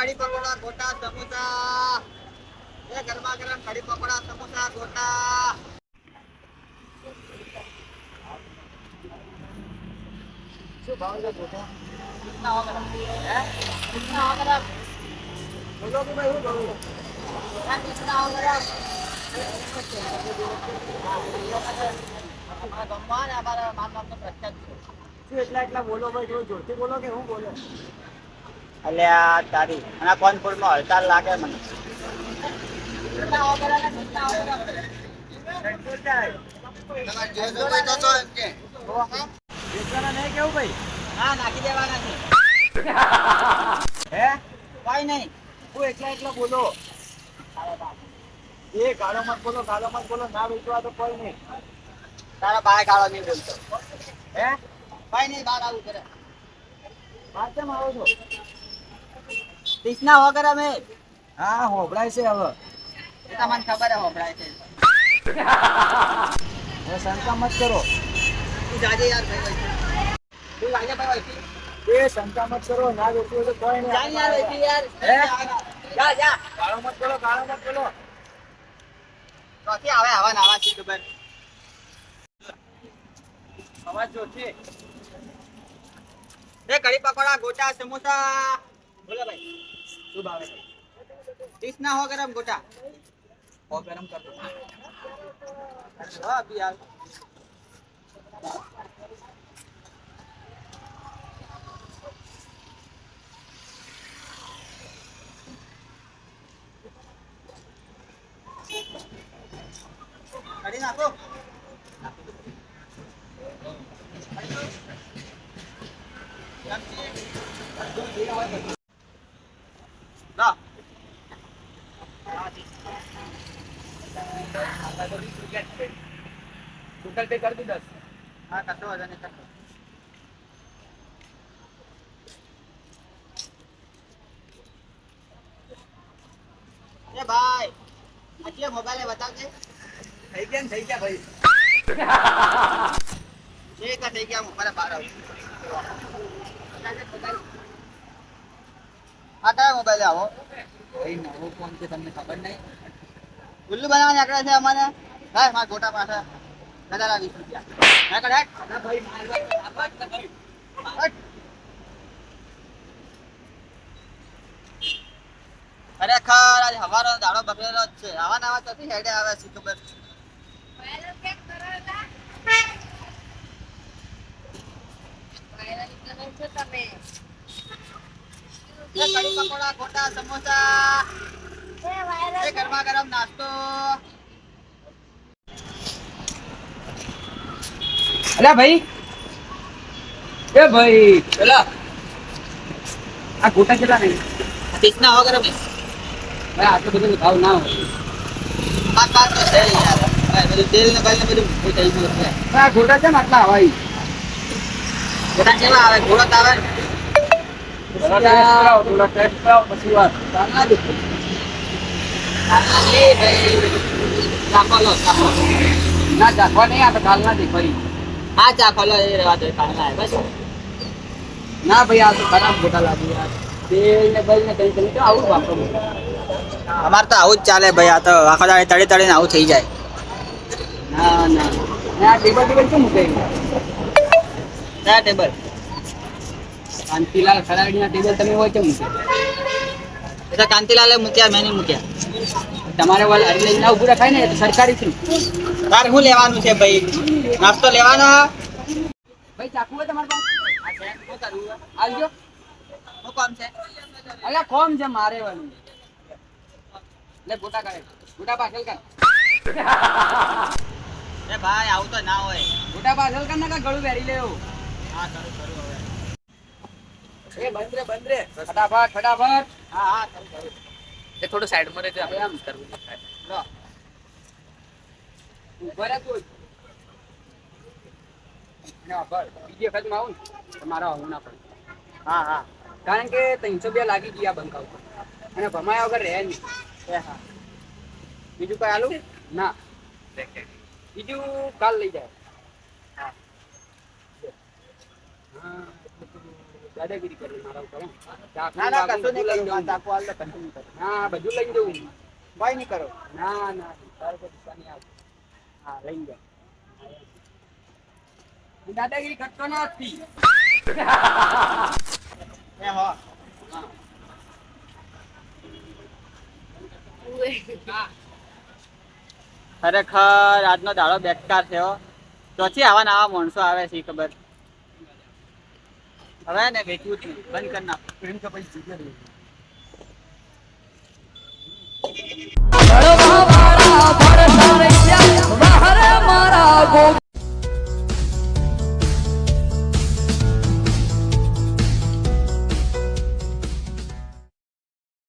કઢી પકોડા ગોટા સમોસા. એ ગરમા ગરમ કઢી પકોડા સમોસા ગોટા. શું ભાવ છે ગોટા? કિतना होगा है कितना होगा बोलो અમારા માન નામનો પ્રખ્યાત છે. એટલા એટલા બોલો ભાઈ જોરથી બોલો કે હું બોલો? અલ્યા તારી. અને કોનપુરમાં હડતાલ લાગે મને. કેવું ભાઈ હા? નાખી દેવાના છે હે કઈ નહીં. હું એકલા એકલા બોલો. એ ગાળો મત બોલો ગાળો મત બોલો. ના વેચવા તો કોઈ નહીં. તારા બાય ગાળો નહીં બોલતો હે? કઈ નહીં બાર આવું કરે. વાત કેમ આવો છો? કિતના વગર અમે હા હોભળાય છે હવે. તમને ખબર હે હોભળાય છે. હવે શંકા મત કરો. તું જાજે યાર ભાઈ ભાઈ તું જાજે ભાઈ ભાઈ એ શંકા મત કરો ના વેચવું હોય તો કોઈ નહીં. જા યાર ભાઈ યાર. હે? જા જા. ગાળો મત બોલો ગાળો મત બોલો. ચોથી આવે આવા નાવા છે ખબર. અવાજ જો છે એ કઢી પકોડા ગોટા સમોસા. બોલો ભાઈ શું ભાવે ત્રીસ ના હો ગરમ ગોટા. હો ગરમ કર દો. ગૂગલ એ ભાઈ આજે થઈ ગયા થઈ ગયા ભાઈ જે થઈ ગયા મોબાઈલ બહાર આવું આ કયા મોબાઈલ આવો. ભાઈ નવો ફોન છે, તમને ખબર નહીં. ઉલ્લુ બનાવવા નીકળ્યા છે અમારે. હા મારા ગોટા પાસે વધારા વીસ રૂપિયા. ના હેટ. ના ભાઈ ખરેખર આજ હવારો દાડો બગડેલો જ છે. આવા નવા ચોથી હેડે આવે છે ખબર તમે કડી પકોડા ગોટા સમોસા. ગરમા ગરમ નાસ્તો. અલ્યા ભાઈ. એ ભાઈ પેલા આ ગોટા કેટલા નહીં ત્રીસના હો ગરમ. ભાઈ આટલો બધો ભાવ ના હોય. પાંચ તો છે યાર. બધું તેલ ને ભાઈ ને બધું થઈ ગયું આ ગોટા છે ને આટલા હવાઈ ગોટા કેવા આવે? ઘોડા આવે. પછી વાત ચાલના દે. ચાલના દે ભાઈ. ચાખો લો, ચાખો. ના ચાખવા નહીં આ તો કાલના દે ફરી હા ચાખો એ રહેવા દો, બસ. ના ભાઈ આ તો ખરાબ ગોટા લાગી યાર. તેલ ને બલ તમે તો આવું જ વાપરો અમારે તો આવું જ ચાલે ભાઈ આ તો આખો દાડે તળે તળીને આવું થઈ જાય. ના ના. ના ટેબલ ટેબલ કેમ મૂકે? ના ટેબલ કાંતિલાલ ખરાડીના ટેબલ તમે હોય કેમ મૂકે? તો કાંતિલાલે મૂક્યા મેં મૂક્યા. તમારે વાલ અરે ના ઉભું રખાય ને એ તો સરકારી છે તારે શું લેવાનું છે ભાઈ? નાસ્તો લેવાનો? ભાઈ ચાકુ હોય તમારે પાસે? આવજો. શું કોમ છે? અલ્યા કોમ છે મારે વાળું લે ગોટા કાઢે. ગોટા પાછળ કાઢ એ ભાઈ આવું તો ના હોય. ગોટા પાછળ કાઢ ના ગળું વેરી લેવું હા કરું કરું હવે. એ બંધ રે બંધ રે. ફટાફટ ફટાફટ. હા હા એ થોડું સાઈડમાં રહેજો આપણે આમ કરવું લો. ઊભા રહે તું. બીજી વખતમાં આવું ને મારો આવું ના પડે હા હા. કારણ કે ત્રણસો બે લાગી ગયા બંકાવ અને ભમાયા વગર રહે નહીં. એ હા. બીજું કઈ આલું? ના. બીજું કાલ લઈ જાય. હા. હા. દાદાગીરી કરી મારા ઉપર ના ના કશું નહીં કહી જવું. ચાકુ હાલ તો નહીં કરો. ના બધું લઈ જવું ભાઈ નહીં કરો. ના ના તારે તો ગુસ્સા નહીં આવે. હા લઈ જાઓ દાદાગીરી કરતો નથી. એ હો. ખરેખર આજનો દાડો બેકાર થયો હો. ચોથી આવા નવા માણસો આવે છે ખબર. હવે ને વેચવું છું. બંધ કરી નાખો. પ્રેમ કે પછી જીગે